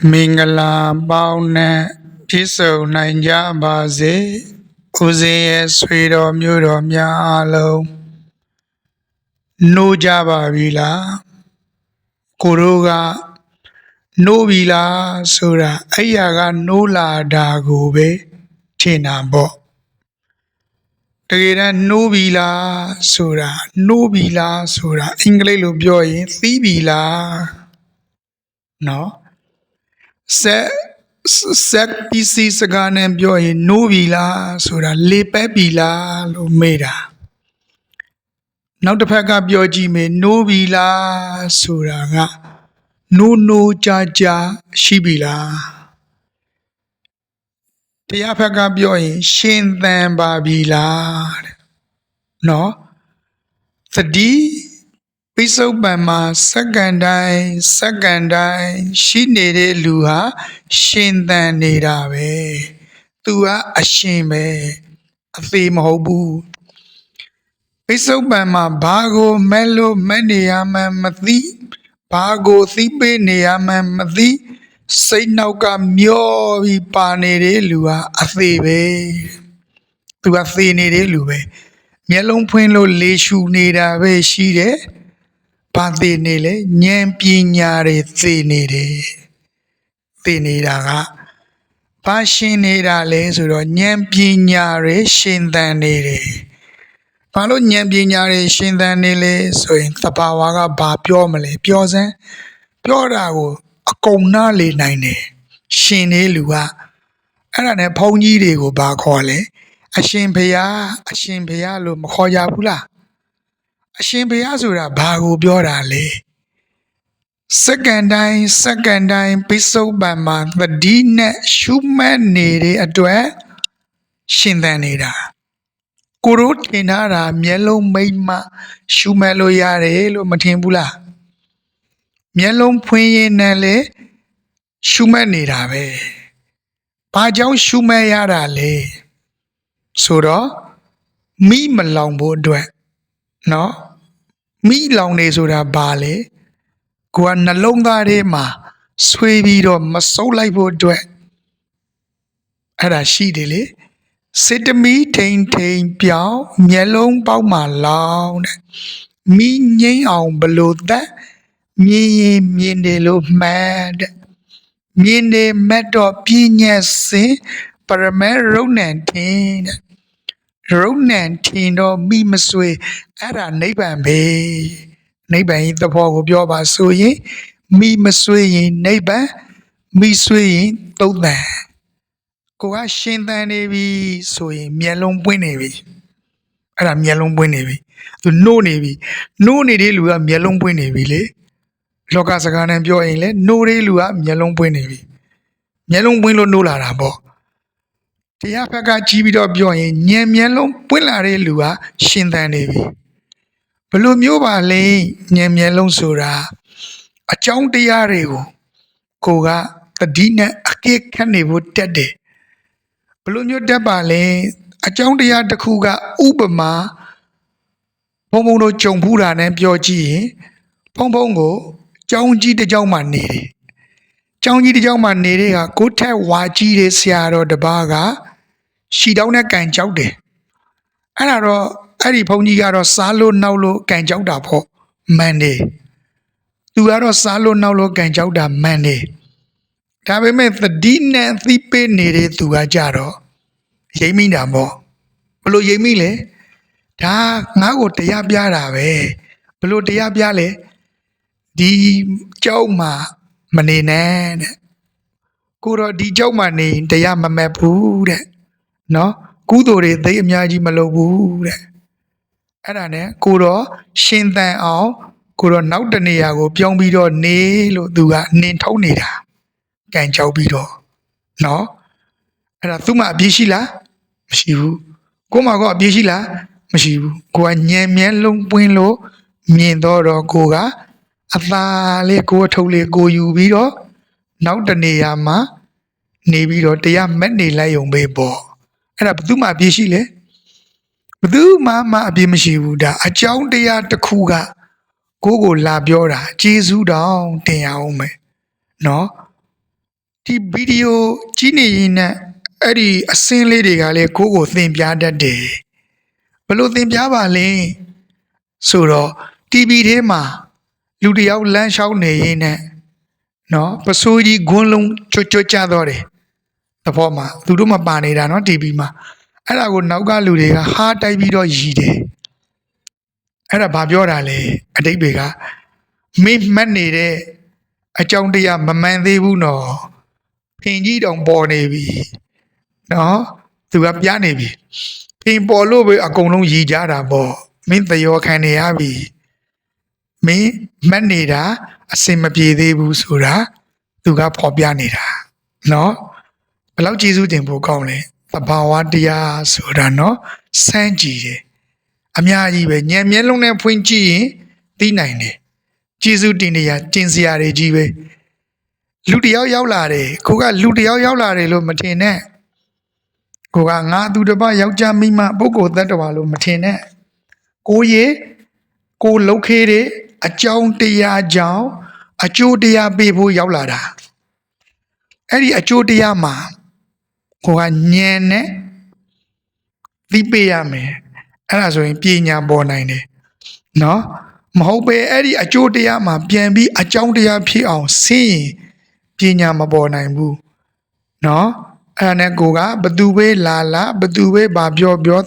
မင်္ဂလာပေါင်းနဲ့ပြည့်စုံနိုင်ကြပါစေဦးဇင်းရဲ့ဆွေတော်မျိုးတော်များအားလုံးနှိုးကြပါပြီလားကိုတို့ကနှိုးပြီလားဆိုတာအဲ့ရကနှိုးလာတာကိုပဲထင်တာပေါ့တကယ်တမ်းနှိုးပြီလားဆိုတာနှိုးပြီလားဆိုတာအင်္ဂလိပ်လိုပြောရင်သိပြီလားနော် ဆက်ဆက်ပစ္စည်းစကားနဲ့ပြောရင်နိုးပြီလားဆိုတာလေပဲပြီလားလို့မေးတာနောက်တစ်ဖက်ကပြောကြည့်မယ်နိုးပြီလားဆိုတာကနိုးနိုးကြကြရှိပြီလားတရားဖက်ကပြောရင် ရှင်သန်ပါပြီလားတဲ့နော်သတိ ပိစုပန်မှာစက္ကန့်တိုင်းစက္ကန့်တိုင်းရှိနေတဲ့လူဟာရှင်သန်နေတာပဲသူကအရှင်ပဲအသေးမဟုတ်ဘူးပိစုပန်မှာဘာကိုမဲ့လို့မဲ့နေရမှန်းမသိဘာကိုသိပေးနေရမှန်းမသိစိတ်နောက်ကမျောပြီးပါနေတဲ့လူဟာအသေးပဲသူကသေနေတဲ့လူပဲမျက်လုံးဖွင့်လို့လေရှူနေတာပဲရှိတယ် ဘာသိနေလဲဉာဏ်ပညာတွေသိနေတယ်သိနေတာကဘာရှင်းနေတာလဲဆိုတော့ဉာဏ်ပညာတွေရှင်းသန်နေတယ်ဘာလို့ဉာဏ်ပညာတွေရှင်းသန်နေလဲဆိုရင်သဘာဝကဘာပြောမလဲပြောစမ်းပြောတာကိုအကုန်နားလေနိုင်တယ်ရှင်နေလူကအဲ့ဒါနဲ့ဘုန်းကြီးတွေကိုဘာခေါ်လဲအရှင်ဘုရားအရှင်ဘုရားလို့မခေါ်ကြဘူးလား အရှင်ဘုရားဆိုတာဘာကိုပြောတာလဲစက္ကန့်တိုင်းစက္ကန့်တိုင်းပိစုပန်မှာသတိနဲ့ရှုမှတ်နေတဲ့အတွက်ရှင်သန်နေတာကိုရိုးထင်ထားတာမျက်လုံးမိတ်မှရှုမှတ်လို့ရတယ်လို့မထင်ဘူးလားမျက်လုံးဖွင့်ရင်းနဲ့လေရှုမှတ်နေတာပဲဘာကြောင့်ရှုမှတ်ရတာလဲဆိုတော့မိမလောင်ဖို့အတွက်เนาะ မိလောင်နေဆိုတာဘာလဲကိုကနှလုံးသားထဲမှာဆွေးပြီးတော့မစုပ်လိုက်ဖို့အတွက်အဲ့ဒါရှိတယ်လေစစ်တမီထိန်ထိန်ပြောင်းမျက်လုံးပေါက်မှာလောင်းတဲ့မိငိမ့်အောင်ဘလို့သက်မြင်ရင်မြင်တယ်လို့မှန်တဲ့မြင်တယ်မတ်တော့ပြည့်ညက်စင်ပရမဲရုံနံထင်းတဲ့ ရုံနံထင်းတော့မိမဆွေအဲ့ဒါနိဗ္ဗာန်ပဲနိဗ္ဗာန်ဤသဘောကိုပြောပါဆိုရင်မိမဆွေရင်နိဗ္ဗာန်မိဆွေရင်သုတ်တန်ကိုကရှင်သန်နေပြီဆိုရင်မျက်လုံးပွင့်နေပြီအဲ့ဒါမျက်လုံးပွင့်နေပြီသူနှိုးနေပြီနှိုးနေတဲ့လူကမျက်လုံးပွင့်နေပြီလေလောကစကားနဲ့ပြောရင်လေနှိုးတဲ့လူကမျက်လုံးပွင့်နေပြီမျက်လုံးပွင့်လို့နှိုးလာတာပေါ့ တရားဖက်ကကြီးပြီးတော့ပြောရင်ညံမျက်လုံးပွင့်လာတဲ့လူကရှင်သန်နေပြီဘလို့မျိုးပါလဲညံမျက်လုံးဆိုတာအကြောင်းတရားတွေကိုကိုကတတိနဲ့အကိခတ်နေဖို့တက်တယ်ဘလို့မျိုးတက်ပါလဲအကြောင်းတရားတစ်ခုကဥပမာဘုံဘုံတို့ကြုံဖူးတာနဲ့ပြောကြည့်ရင်ဘုံဘုံကိုကျောင်းကြီးတစ်ကျောင်းမှနေတယ်ကျောင်းကြီးတစ်ကျောင်းမှနေတဲ့ကကိုထက်ဝါကြီးတဲ့ဆရာတော်တစ်ပါးက ရှီတောင်းနဲ့ကန်ကြောက်တယ်အဲ့ဒါတော့အဲ့ဒီဘုန်းကြီးကတော့စားလို့နောက်လို့ကန်ကြောက်တာပေါ့မှန်တယ်သူကတော့စားလို့နောက်လို့ကန်ကြောက်တာမှန်တယ်ဒါပေမဲ့သတိနဲ့သိပေးနေတဲ့သူကကြတော့ရိမ့်မိတာပေါ့ဘလို့ရိမ့်မိလဲဒါငါ့ကိုတရားပြတာပဲဘလို့တရားပြလဲဒီကြောက်မှာမနေနဲ့တဲ့ကိုတော့ဒီကြောက်မှာနေရင်တရားမမက်ဘူးတဲ့ နော်ကုသိုလ်တွေသိအများကြီးမလုပ်ဘူးတဲ့အဲ့ဒါနဲ့ကိုတော့ရှင်သန်အောင်ကိုတော့နောက်တနေရာကို ပြောင်းပြီးတော့နေလို့သူကနင်ထုံးနေတာကံကြောက်ပြီးတော့နော်အဲ့ဒါသူ့မှာအပြည့်ရှိလားမရှိဘူးကို့မှာကောအပြည့်ရှိလားမရှိဘူးကိုကညံမြဲလုံးပွင်းလို့မြင်တော့တော့ကိုကအသာလေးကိုအထုပ်လေးကိုယူပြီးတော့နောက်တနေရာမှာနေပြီးတော့တရားမက်နေလိုက်ုံပဲပေါ့ အဲ့ဒါဘယ်သူမှအပြည့်ရှိလဲဘယ်သူမှမအပြည့်မရှိဘူးဒါအကြောင်းတရားတစ်ခုကကိုကိုလာပြောတာဂျေဇူးတောင်တင်ရအောင်မယ်နော်ဒီဗီဒီယိုကြည့်နေရင်နဲ့အဲ့ဒီအစင်းလေးတွေကလည်းကိုယ့်ကိုသင်ပြတတ်တယ်ဘယ်လို့သင်ပြပါလဲဆိုတော့ TV ထဲမှာလူတစ်ယောက်လမ်းလျှောက်နေရင်နဲ့နော်ပစိုးကြီးဂွန်းလုံးကြွတ်ကြွတ်ကြတော့တယ် သဘောမှာသူတို့မပါနေတာနော် TV မှာအဲ့ဒါကိုနောက်ကလူတွေကဟားတိုက်ပြီးတော့ရည်တယ်အဲ့ဒါဘာပြောတာလဲအတိတ်တွေကမိမှတ်နေတဲ့အကြောင်းတရားမမှန်သေးဘူးနော်ဖင်ကြီးတောင်ပေါ်နေပြီနော်သူကပြနေပြီဖင်ပေါ်လို့ပဲအကုန်လုံးရည်ကြတာပေါ့မင်းသရောခံနေရပြီမင်းမှတ်နေတာအစင်မပြေသေးဘူးဆိုတာသူကပေါ်ပြနေတာနော် လောက်ကျေးဇူးတင်ဖို့ကောင်းလဲသဘာဝတရားဆိုတာနော်စမ်းကြည့်တယ်အများကြီးပဲညံမျက်လုံးနဲ့ဖွင့်ကြည့်ရင်သိနိုင်တယ်ကျေးဇူးတင်နေရတင်စရာတွေကြီးပဲလူတယောက်ရောက်လာတယ်ကိုကလူတယောက်ရောက်လာတယ်လို့မထင်နဲ့ကိုကငါသူတစ်ပါးယောက်ျားမိမပုဂ္ဂိုလ်တ attva လို့မထင်နဲ့ကိုရေကိုလုတ်ခေးတယ်အကြောင်းတရားကြောင့်အကျိုးတရားပေးဖို့ရောက်လာတာအဲ့ဒီအကျိုးတရားမှာ ကိုကညံနဲ့သိပေးရမယ်အဲ့ဒါဆိုရင်ပညာပေါ်နိုင်တယ်နော်မဟုတ်ပဲအဲ့ဒီအကျိုးတရားမှာပြန်ပြီးအကြောင်းတရားဖြစ်အောင်ဆင်းရင်ပညာမပေါ်နိုင်ဘူးနော်အဲ့ဒါနဲ့ကိုကဘသူပဲလာလာဘသူပဲဘာပြောပြော